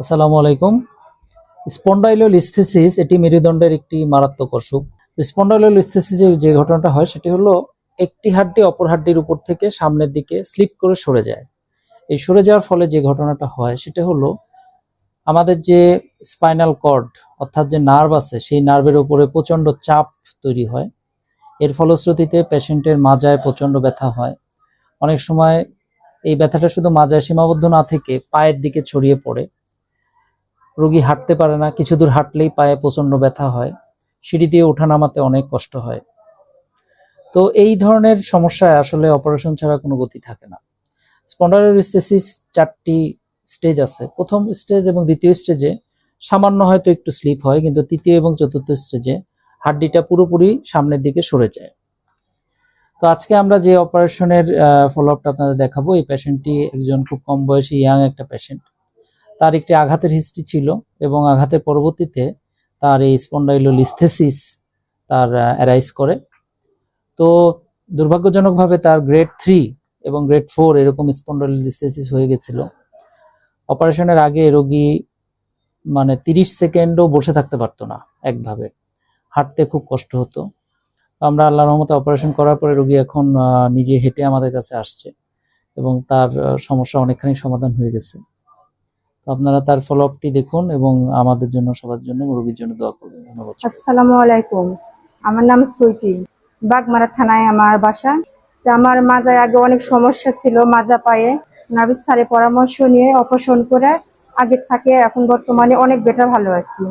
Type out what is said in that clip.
আসসালামু আলাইকুম। স্পন্ডাইলোলিস্থেসিস এটি মেরুদণ্ডের একটি মারাত্মক অসুখ। স্পন্ডাইলোলিস্থেসিসে যে ঘটনাটা হয় সেটি হলো একটি হাড্ডি অপর হাড্ডির উপর থেকে সামনের দিকে স্লিপ করে সরে যায়। এই সরে যাওয়ার ফলে যে ঘটনাটা হয় সেটা হলো আমাদের যে স্পাইনাল কর্ড অর্থাৎ যে নার্ভ আছে সেই নার্ভের উপরে প্রচণ্ড চাপ তৈরি হয়। এর ফলশ্রুতিতে পেশেন্টের মাজায় প্রচণ্ড ব্যথা হয়। অনেক সময় এই ব্যথাটা শুধু মাজায় সীমাবদ্ধ না থেকে পায়ের দিকে ছড়িয়ে পড়ে। রোগী হাঁটতে পারে না, কিছু দূর হাঁটলেই পায়ে প্রচণ্ড ব্যথা হয়, সিঁড়ি দিয়ে ওঠা নামাতে অনেক কষ্ট হয়। তো এই ধরনের সমস্যায় আসলে অপারেশন ছাড়া কোনো গতি থাকে না। স্পন্ডালোলিস্থেসিস চারটি স্টেজ আছে। প্রথম স্টেজ এবং দ্বিতীয় স্টেজে সামান্য হয়তো একটু স্লিপ হয়, কিন্তু তৃতীয় এবং চতুর্থ স্টেজে হাড্ডিটা পুরোপুরি সামনের দিকে সরে যায়। তো আজকে আমরা যে অপারেশনের ফলো আপটা আপনাদের দেখাবো, এই পেশেন্টটি একজন খুব কম বয়সী ইয়াং একটা পেশেন্ট তার একটি আঘাতের হিস্ট্রি ছিল এবং আঘাতের পরবর্তীতে তার এই স্পন্ডাইলোলিস্থেসিস তার অ্যারাইজ করে। তো দুর্ভাগ্যজনকভাবে তার গ্রেড থ্রি এবং গ্রেড ফোর এরকম স্পন্ডাইলোলিস্থেসিস হয়ে গেছিল। অপারেশনের আগে রোগী মানে তিরিশ সেকেন্ডও বসে থাকতে পারতো না একভাবে। হাঁটতে খুব কষ্ট হতো। আমরা আল্লাহ রহমতে অপারেশন করার পরে রোগী এখন নিজে হেঁটে আমাদের কাছে আসছে এবং তার সমস্যা অনেকখানি সমাধান হয়ে গেছে। আপনারা তার ফলো আপটি দেখুন এবং আমাদের জন্য, সবার জন্য রোগীর জন্য দোয়া করবেন। ধন্যবাদ আসসালামু আলাইকুম। আমার নাম সুইটি। বাগমারা থানায় আমার বাসা। আমার মাজায় আগে অনেক সমস্যা ছিল মাজা পায়ে। নার্ভিস স্যারের পরামর্শ নিয়ে অপারেশন করে আগের থাকে এখন বর্তমানে অনেক বেটার ভালো আছি।